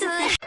思。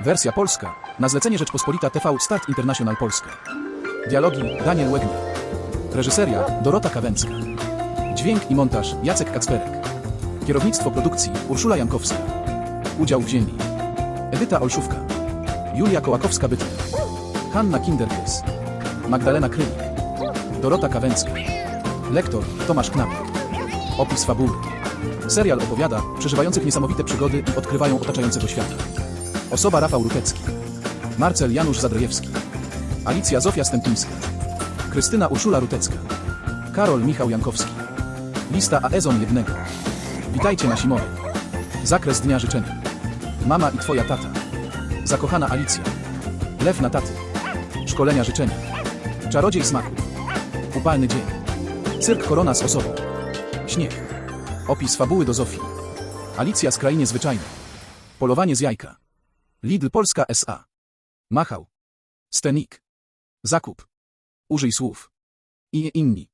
Wersja polska. Na zlecenie Rzeczpospolita TV Start International Polska. Dialogi Daniel Wegner. Reżyseria Dorota Kawęcka. Dźwięk i montaż Jacek Kacperek. Kierownictwo produkcji Urszula Jankowska. Udział wzięli Edyta Olszówka. Julia Kołakowska-Bytner. Hanna Kinderkes. Magdalena Krylik. Dorota Kawęcka. Lektor Tomasz Knapek. Opis fabuły. Serial opowiada przeżywających niesamowite przygody i odkrywają otaczającego świata. Osoba Rafał Rutecki. Marcel Janusz Zadrojewski. Alicja Zofia Stępińska. Krystyna Urszula Rutecka. Karol Michał Jankowski. Lista Aezon jednego. Witajcie na Simowie. Zakres dnia życzenia. Mama i twoja tata. Zakochana Alicja. Lew na taty. Szkolenia życzenia. Czarodziej smaku. Upalny dzień. Cyrk Korona z osobą. Śnieg. Opis fabuły do Zofii. Alicja z krainy zwyczajnej. Polowanie z jajka. Lidl Polska S.A. Machał. Stenik. Zakup. Użyj słów. I inni.